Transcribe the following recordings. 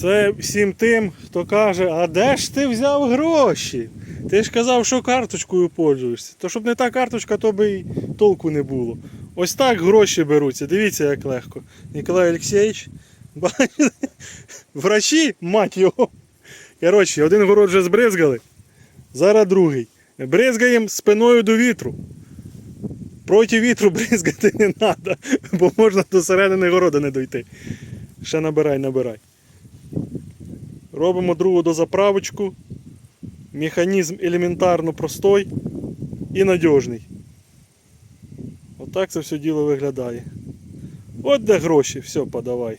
Це всім тим, хто каже, а де ж ти взяв гроші? Ти ж казав, що карточкою пользуєшся. То щоб не та карточка, то би й толку не було. Ось так гроші беруться. Дивіться, як легко. Ніколай Олексійович, бачите? Врачі, мать його. Коротше, один город вже збризгали, зараз другий. Бризгаємо спиною до вітру. Проти вітру бризгати не треба, бо можна до середини города не дойти. Ще набирай, набирай. Робимо другу дозаправочку. Механізм елементарно простой і надіжний. Отак це все діло виглядає. От де гроші, все, подавай.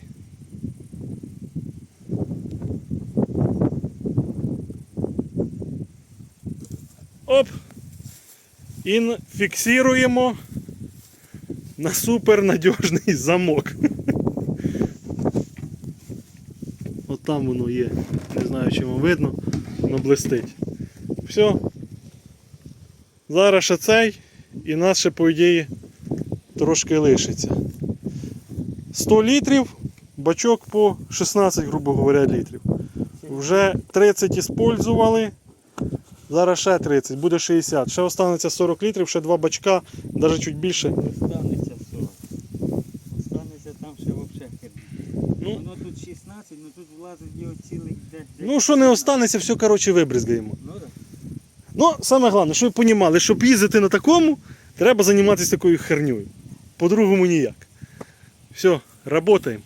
Оп! І фіксуємо на супернадіжний замок. От там воно є. Не знаю, чи вам видно, воно блистить. Все. Зараз ще цей, і нас ще, по ідеї, трошки лишиться. 100 літрів, бачок по 16, грубо говоря, літрів. Вже 30 іспользували. Зараз ще 30, буде 60. Ще останеться 40 літрів, ще два бачка, навіть чуть більше. Останеться 40. Останеться там ще взагалі херня. Ну, Воно тут 16, ну тут влазить його цілий де. ну що не останеться, все коротше вибризгаємо. Ну так. Ну, саме головне, щоб ви розуміли, щоб їздити на такому, треба займатися такою херньою. По-другому ніяк. Все, працюємо.